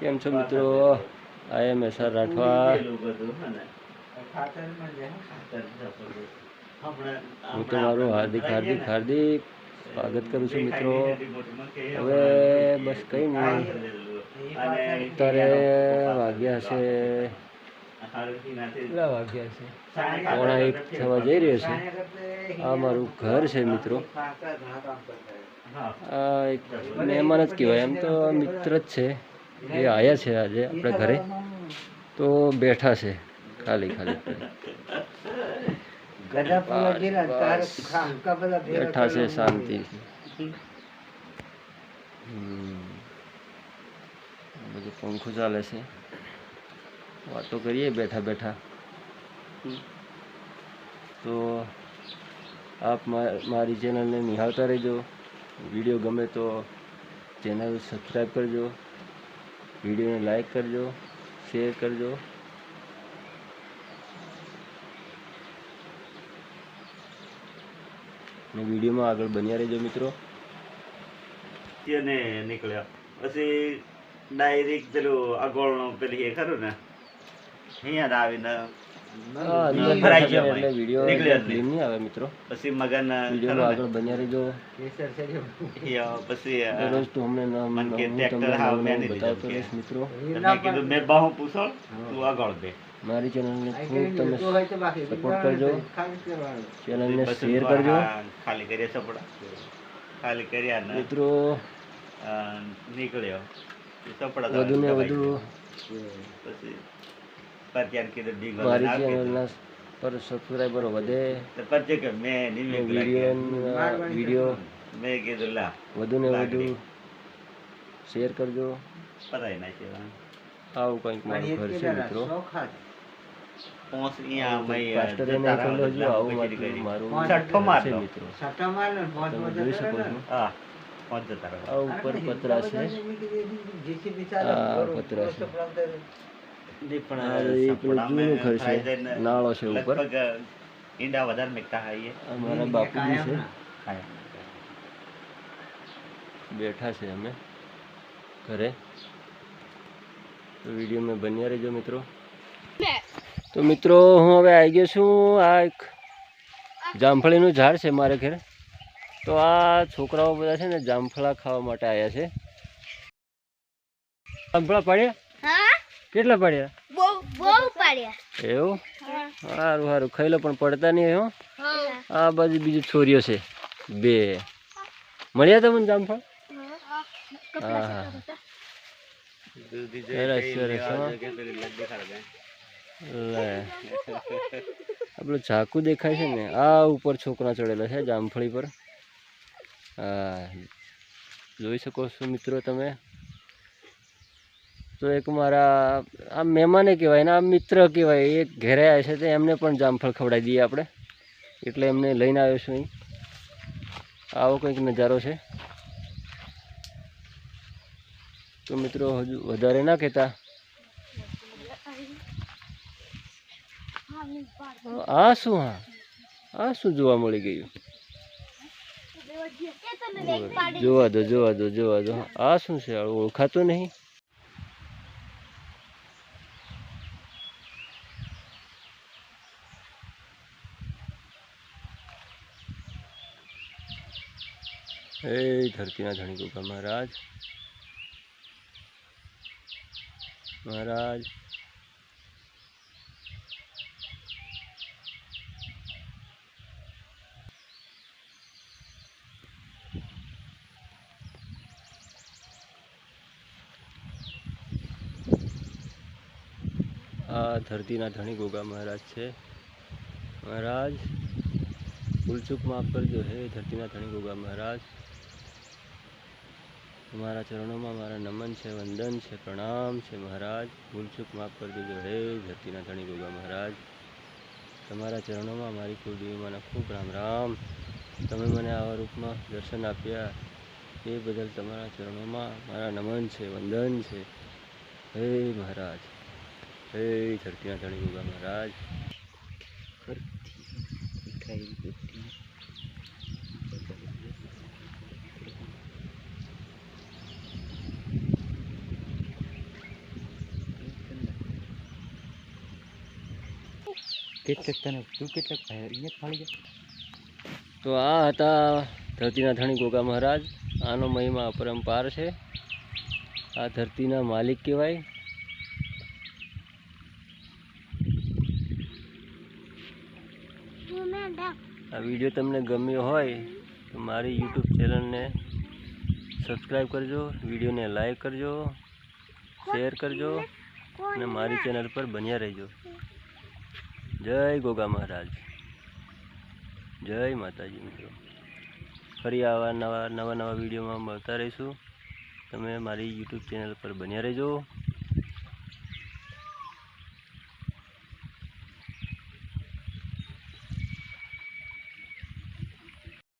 કેમ છો મિત્રો? I am S R Rathwa. હું તમારું હાર્દિક હાર્દિક હાર્દિક સ્વાગત કરું છું મિત્રો. હવે બસ કંઈ નહીં. અત્યારે વાગ્યા હશે કેટલા વાગ્યા હશે પોણા એક થવા જઈ રહ્યો છે. આ મારું ઘર છે મિત્રો. આ એક મહેમાન જ કહેવાય. એમ તો મિત્ર જ છે. એ આવ્યા છે આજે આપણે ઘરે. તો બેઠા છે ખાલી ખાલી. બેઠા છે શાંતિ. બધું પંખો ચાલે છે. વાતો કરીએ બેઠા બેઠા. તો આપ મારી ચેનલને નિહાળતા રહેજો. વીડિયો ગમે તો ચેનલ સબસ્ક્રાઈબ કરજો. વિડીયોને લાઈક કરજો, શેર કરજો. અને વિડીયોમાં આગળ બન્યા રહેજો મિત્રો. અને નીકળ્યા. પછી ડાયરેક્ટ પેલું અગોળનું પેલી એ ખરું ને? અહીંયા આવીને ભરાઈ ગયો એટલે ભાઈ. વીડિયો નીકળ્યો જ ક્લીન નહીં આવે મિત્રો. પછી મગન વિડીયોમાં આગળ બન્યા રહેજો. ને એ પછી અ, તો અમને મન કે ટ્રેક્ટર હાવ મેં બતાવતો રહીશ મિત્રો. મેં કીધું મેં બાહુ પૂછો તું આગળ દે મારી ચેનલને ખૂબ તમે સપોર્ટ કરજો. ચેનલને પછી શેર કરજો. ખાલી કરીએ સપોર્ટ ખાલી કર્યા મિત્રો નીકળ્યો. સપડા વધુ ને વધુ ગયો. પછી કીધું ડીંગો મારી નાખી. ચેનલના પર સબસ્ક્રાઈબર વધે. તો પરચે કે મેં વીડિયો વીડિયો મેં કીધું લા વધુ ને વધુ શેર કરજો. પતાવી નાખ્યો આવું કંઈક મારું ઘર છે મિત્રો. પોસ અહીંયા પાસ્ટરે આવું મારું છઠ્ઠો મિત્રો. તમે જોઈ શકો છો. હા. આ ઉપર પતરા છે. આ પતરા છે નહીં પણ આ એ પેલું સપડામાં જૂનું ઘર છે. થાય જાય ને નાળો છે ઉપર. ઈંડા વધારે મેકતા હાઈએ. આ બાપુજી છે. બેઠા છે અમે ઘરે. તો વિડીયોમાં બન્યા રહેજો મિત્રો. તો મિત્રો હું હવે આવી ગયો છું આ એક જામફળીનું ઝાડ છે મારે ઘરે. તો આ છોકરાઓ બધા છે ને જામફળા ખાવા માટે આવ્યા છે. જામફળા પાડ્યા? હા? કેટલા પાડ્યા? બહુ બહુ પાડ્યા. એવું? સારું સારું. ખાઈ લો પણ પડતા નહીં હો. આ બાજુ બીજી છોરીઓ છે. બે. મળ્યા તમને જામફળ? હા. હા આપણું ઝાકુ દેખાય છે ને આ ઉપર છોકરા ચડેલા છે જામફળી પર. હા. જોઈ શકો છો મિત્રો તમે? તો એક મારા આ મહેમાને કહેવાય ને આ મિત્ર કહેવાય એક ઘેરે આવે છે તો એમને પણ જામફળ ખવડાવી દઈએ આપણે. એટલે એમને લઈને આવ્યો છું અહીં. આવો કંઈક નજારો છે. તો મિત્રો હજુ વધારે ના કહેતા. આ શું હા? આ શું જોવા મળી ગયું? જોવા દો જોવા દો જોવા દો. આ શું છે? ઓળખાતું નહીં? એ ધરતીના ધણી ગોગા મહારાજ. મહારાજ. આ ધરતીના ધણી ગોગા મહારાજ છે. મહારાજ, ભૂલચૂક માફ કરજો હે ધરતીના ધણી ગોગા મહારાજ. તમારા ચરણોમાં મારા નમન છે, વંદન છે, પ્રણામ છે, મહારાજ. ભૂલચૂક માફ કરી દેજો. હે ધરતીના ધણી ગોગા મહારાજ. તમારા ચરણોમાં મારી કુળદેવીમાંના ખૂબ રામ રામ. તમે મને આવા રૂપમાં દર્શન આપ્યા. એ બદલ તમારા ચરણોમાં મારા નમન છે, વંદન છે. હે મહારાજ. હે ધરતીના ધણી ગોગા મહારાજ. કેટલાક તને તું કેટલાક અહીંયા ફાળી ગયા તો આ હતા ધરતીના ધણી ગોગા મહારાજ. આનો મહિમા અપરંપાર છે. આ ધરતીના માલિક કહેવાય. આ વીડિયો તમને ગમ્યો હોય તો મારી યુટ્યુબ ચેનલને સબસ્ક્રાઈબ કરજો, વિડીયોને લાઈક કરજો, શેર કરજો અને મારી ચેનલ પર બન્યા રહેજો. જય ગોગા મહારાજ. જય માતાજી મિત્રો. ફરી આવા નવા નવા નવા વિડીયોમાં મળતા રહીશું. તમે મારી યુટ્યુબ ચેનલ પર બન્યા રહેજો.